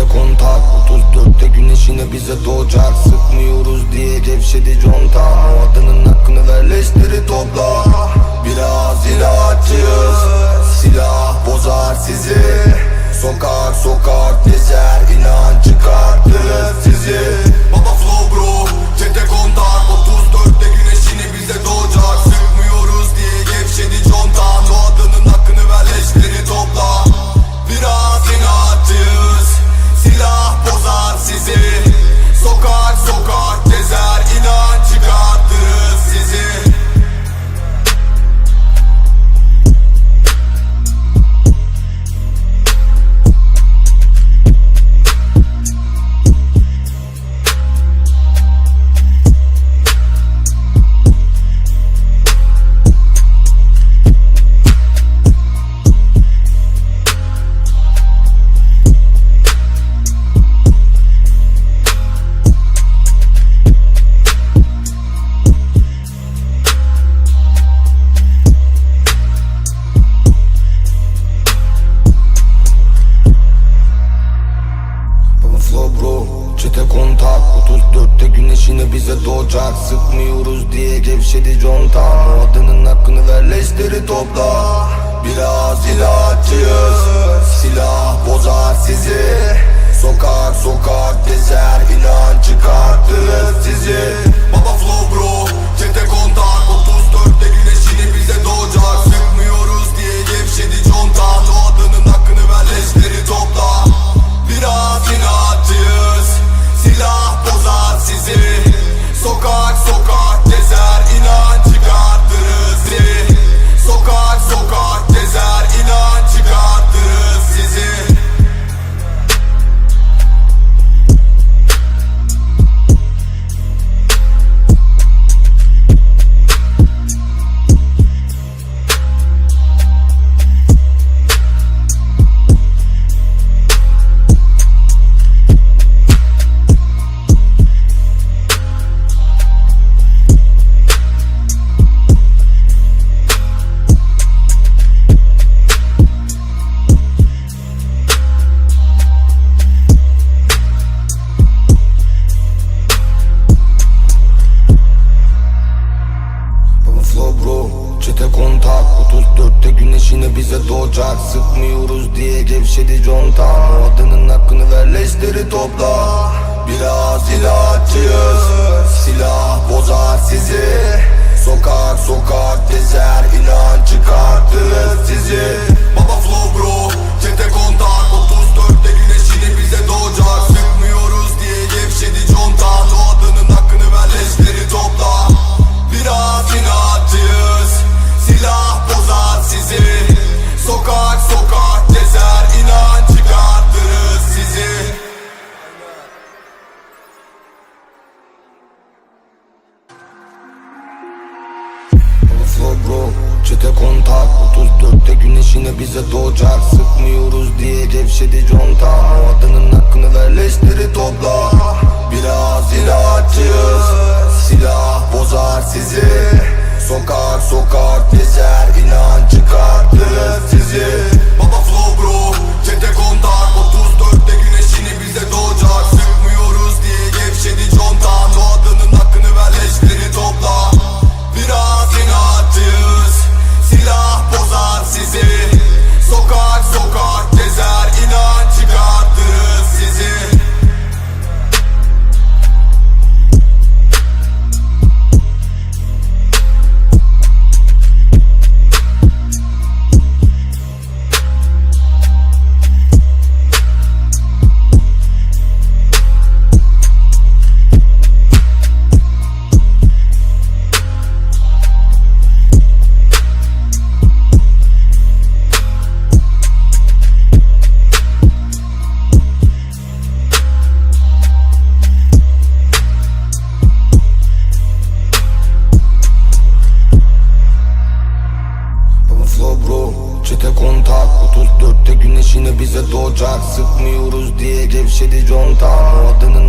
bizde kontak 34'te güneş yine bize doğacak. Sıkmıyoruz diye gevşedi conta. O adının hakkını ver leşleri topla. Biraz ilaççıyız Silah bozar sizi. şişeli contan O adının hakkını ver leşleri topla. Biraz ilaççıyız Silah bozar. uçak Sıkmıyoruz diye gevşedi contan. O adının hakkını ver leşleri topla. Biraz silahçıyız Silah bozar sizi. Sokak sokak gezer inan çıkartırız sizi. Baba flow bro. Çete kontak 34'te güneşine bize doğacak. Sıkmıyoruz diye gevşedi conta. O adım Sıkmıyoruz diye gevşedi conta O adını